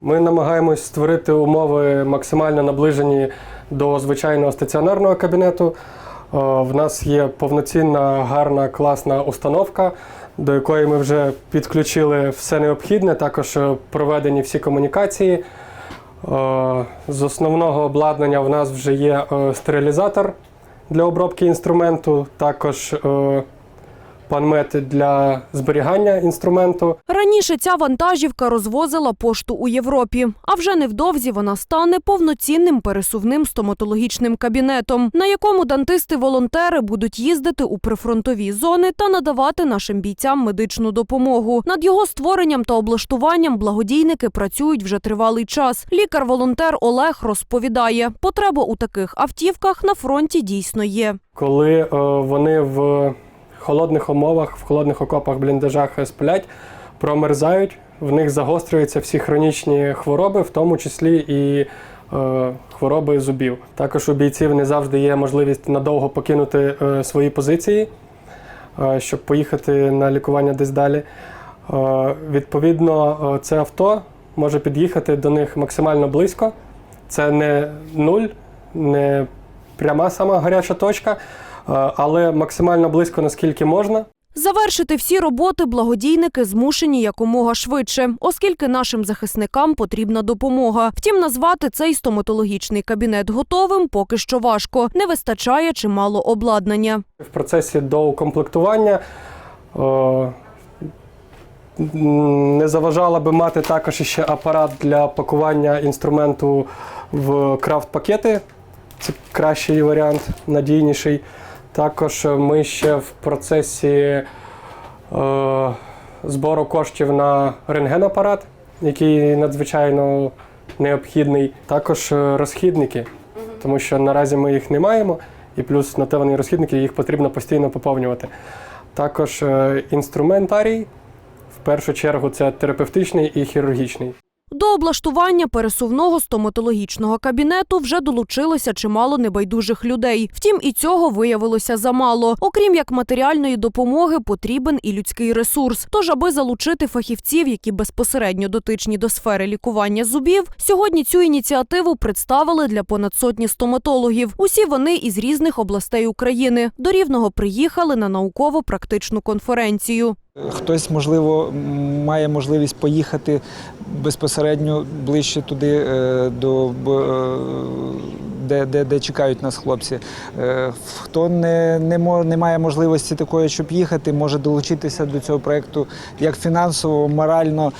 Ми намагаємось створити умови максимально наближені до звичайного стаціонарного кабінету. Е, В нас є повноцінна, гарна, класна установка, до якої ми вже підключили все необхідне, також е, проведені всі комунікації. Е, З основного обладнання в нас вже є стерилізатор для обробки інструменту, також е, панмет для зберігання інструменту. Раніше ця вантажівка розвозила пошту у Європі, а вже невдовзі вона стане повноцінним пересувним стоматологічним кабінетом, на якому дантисти-волонтери будуть їздити у прифронтові зони та надавати нашим бійцям медичну допомогу. Над його створенням та облаштуванням благодійники працюють вже тривалий час. Лікар-волонтер Олег розповідає, потреба у таких автівках на фронті дійсно є. Коли е, вони в холодних умовах, в холодних окопах, бліндажах сплять, промерзають, в них загострюються всі хронічні хвороби, в тому числі і е, хвороби зубів. Також у бійців не завжди є можливість надовго покинути е, свої позиції, е, щоб поїхати на лікування десь далі. Е, відповідно, е, це авто може під'їхати до них максимально близько. Це не нуль, не пряма сама гаряча точка, але максимально близько, наскільки можна. Завершити всі роботи благодійники змушені якомога швидше, оскільки нашим захисникам потрібна допомога. Втім, назвати цей стоматологічний кабінет готовим поки що важко. Не вистачає чимало обладнання. В процесі доукомплектування е, м, не заважало би мати також ще апарат для пакування інструменту в крафт-пакети. Це кращий варіант, надійніший. Також ми ще в процесі е, збору коштів на рентгенапарат, який надзвичайно необхідний. Також е, розхідники, тому що наразі ми їх не маємо, і плюс на те вони розхідники, їх потрібно постійно поповнювати. Також е, інструментарій, в першу чергу, це терапевтичний і хірургічний. До облаштування пересувного стоматологічного кабінету вже долучилося чимало небайдужих людей. Втім, і цього виявилося замало. Окрім як матеріальної допомоги, потрібен і людський ресурс. Тож, аби залучити фахівців, які безпосередньо дотичні до сфери лікування зубів, сьогодні цю ініціативу представили для понад сотні стоматологів. Усі вони із різних областей України. До Рівного приїхали на науково-практичну конференцію. Хтось, можливо, має можливість поїхати безпосередньо ближче туди, е, до, е, де, де, де чекають нас хлопці. Е, Хто не, не, не має можливості такої, щоб їхати, може долучитися до цього проєкту як фінансово, морально,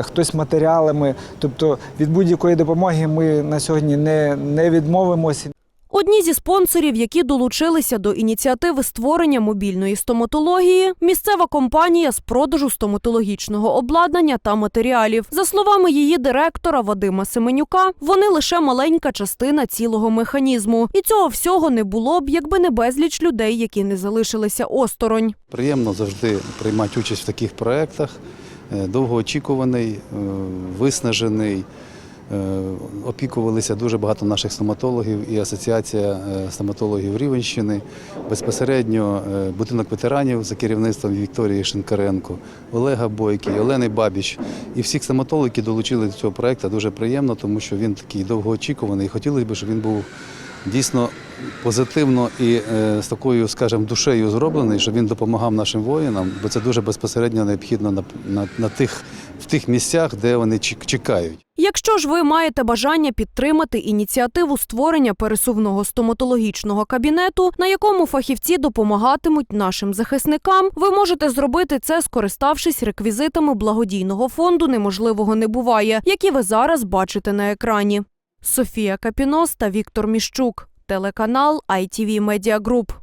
хтось матеріалами. Тобто від будь-якої допомоги ми на сьогодні не, не відмовимося. Одні зі спонсорів, які долучилися до ініціативи створення мобільної стоматології, місцева компанія з продажу стоматологічного обладнання та матеріалів. За словами її директора Вадима Семенюка, вони лише маленька частина цілого механізму, і цього всього не було б, якби не безліч людей, які не залишилися осторонь. Приємно завжди приймати участь в таких проєктах. Е, Довгоочікуваний, е, виснажений. Е, Опікувалися дуже багато наших стоматологів і Асоціація е, стоматологів Рівенщини. Безпосередньо е, будинок ветеранів за керівництвом Вікторії Шинкаренко, Олега Бойки, Олени Бабіч і всіх стоматологів, які долучили до цього проєкту, дуже приємно, тому що він такий довгоочікуваний. І хотілося б, щоб він був дійсно позитивно і з такою, скажімо, душею зроблений, щоб він допомагав нашим воїнам, бо це дуже безпосередньо необхідно на, на, на тих, в тих місцях, де вони чекають. Якщо ж ви маєте бажання підтримати ініціативу створення пересувного стоматологічного кабінету, на якому фахівці допомагатимуть нашим захисникам, ви можете зробити це, скориставшись реквізитами благодійного фонду Неможливого не буває, які ви зараз бачите на екрані. Софія Капінос та Віктор Міщук, телеканал ITV Media Group.